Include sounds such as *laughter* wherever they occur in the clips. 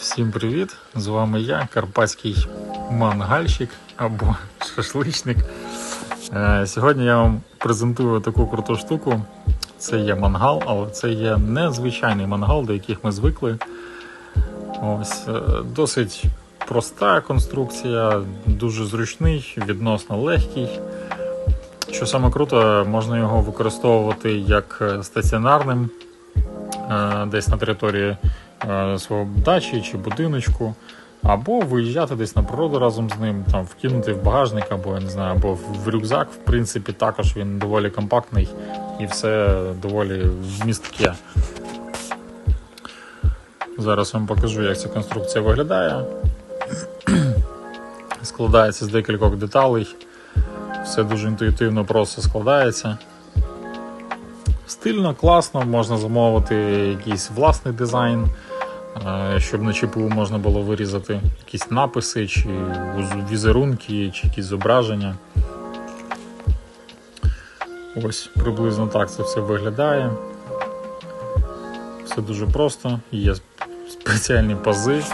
Всім привіт! З вами я, карпатський мангальщик або шашличник. Е, Сьогодні я вам презентую таку круту штуку. Це є мангал, але це є незвичайний мангал, до яких ми звикли. Ось е, досить проста конструкція, дуже зручний, відносно легкий. Що саме круто, можна його використовувати як е, стаціонарним десь на території свого дачі чи будиночку, або виїжджати десь на природу разом з ним, там вкинути в багажник, або я не знаю, або в рюкзак. В принципі, також він доволі компактний і все доволі вмістке. Зараз вам покажу, як ця конструкція виглядає. *clears throat* Складається з декількох деталей. Все дуже інтуїтивно просто складається. Стильно, класно, можна замовити якийсь власний дизайн, е, щоб на чіпу можна було вирізати якісь написи, чи візерунки, чи якісь зображення. Ось приблизно так це все виглядає. Все дуже просто. Є спеціальні пази,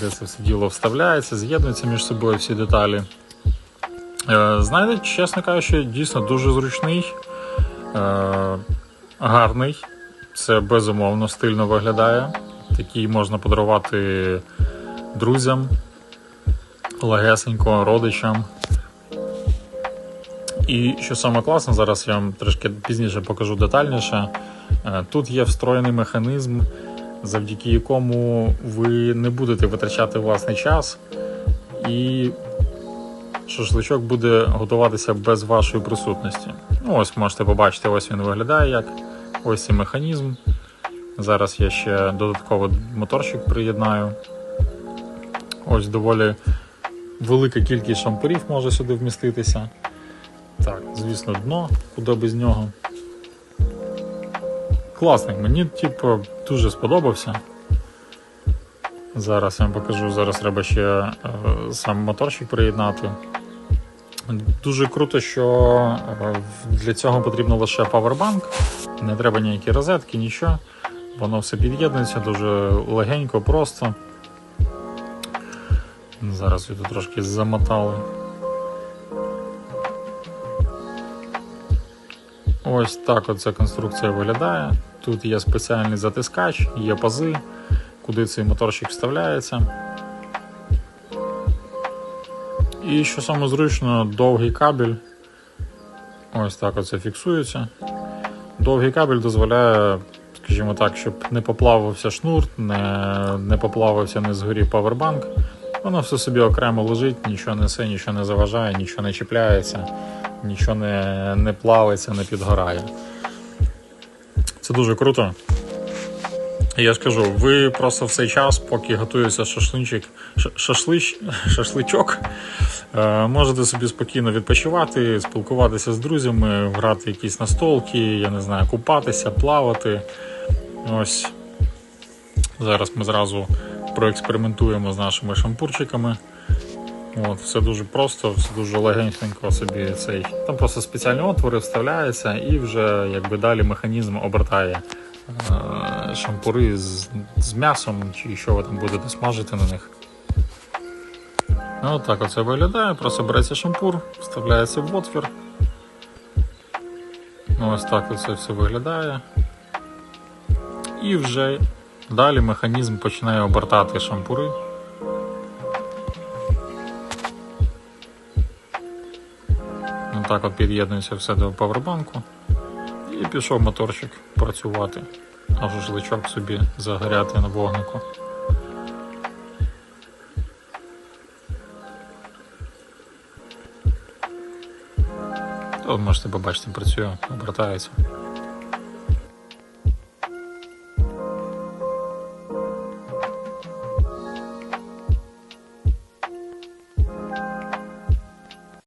де це все діло вставляється, з'єднуються між собою всі деталі. Е, Знаєте, чесно кажучи, дійсно дуже зручний, е, гарний. Це безумовно стильно виглядає. Такий можна подарувати друзям, легесенько, родичам. І що саме класно, зараз я вам трошки пізніше покажу детальніше. Е, Тут є встроєний механізм, завдяки якому ви не будете витрачати власний час, і шашличок буде готуватися без вашої присутності. Ну, ось можете побачити, ось він виглядає як. Ось цей механізм. Зараз я ще додатково моторчик приєднаю. Ось доволі велика кількість шампурів може сюди вміститися. Так, звісно, дно, куди без нього. Класний, мені типу, дуже сподобався. Зараз я вам покажу, зараз треба ще е, сам моторчик приєднати. Дуже круто, що е, для цього потрібно лише павербанк, не треба ніякі розетки, нічого. Воно все під'єднується дуже легенько, просто. Зараз його трошки замотали. Ось так оця конструкція виглядає. Тут є спеціальний затискач, є пази, куди цей моторчик вставляється. І що саме зручно, довгий кабель. Ось так оце фіксується. Довгий кабель дозволяє, скажімо так, щоб не поплавився шнур, не, не поплавився, не згорів павербанк. Воно все собі окремо лежить, нічого несе, нічого не заважає, нічого не чіпляється, нічого не, не плавиться, не підгорає. Це дуже круто. Я ж кажу, ви просто в цей час, поки готується шашличок, шашлич, шашличок, е, можете собі спокійно відпочивати, спілкуватися з друзями, грати якісь настолки, я не знаю, купатися, плавати. Ось зараз ми зразу проекспериментуємо з нашими шампурчиками. От, все дуже просто, все дуже легенько собі цей. Там просто спеціальні отвори вставляються і вже якби далі механізм обертає е, шампури з, з м'ясом чи що ви там будете смажити на них. Ну, так оце виглядає, просто береться шампур, вставляється в отвір. Ось так оце все виглядає. І вже далі механізм починає обертати шампури. Ну, так от під'єднується все до павербанку. І пішов моторчик працювати, а шашличок собі загоряти на вогнику. От можете побачити, працює, обертається.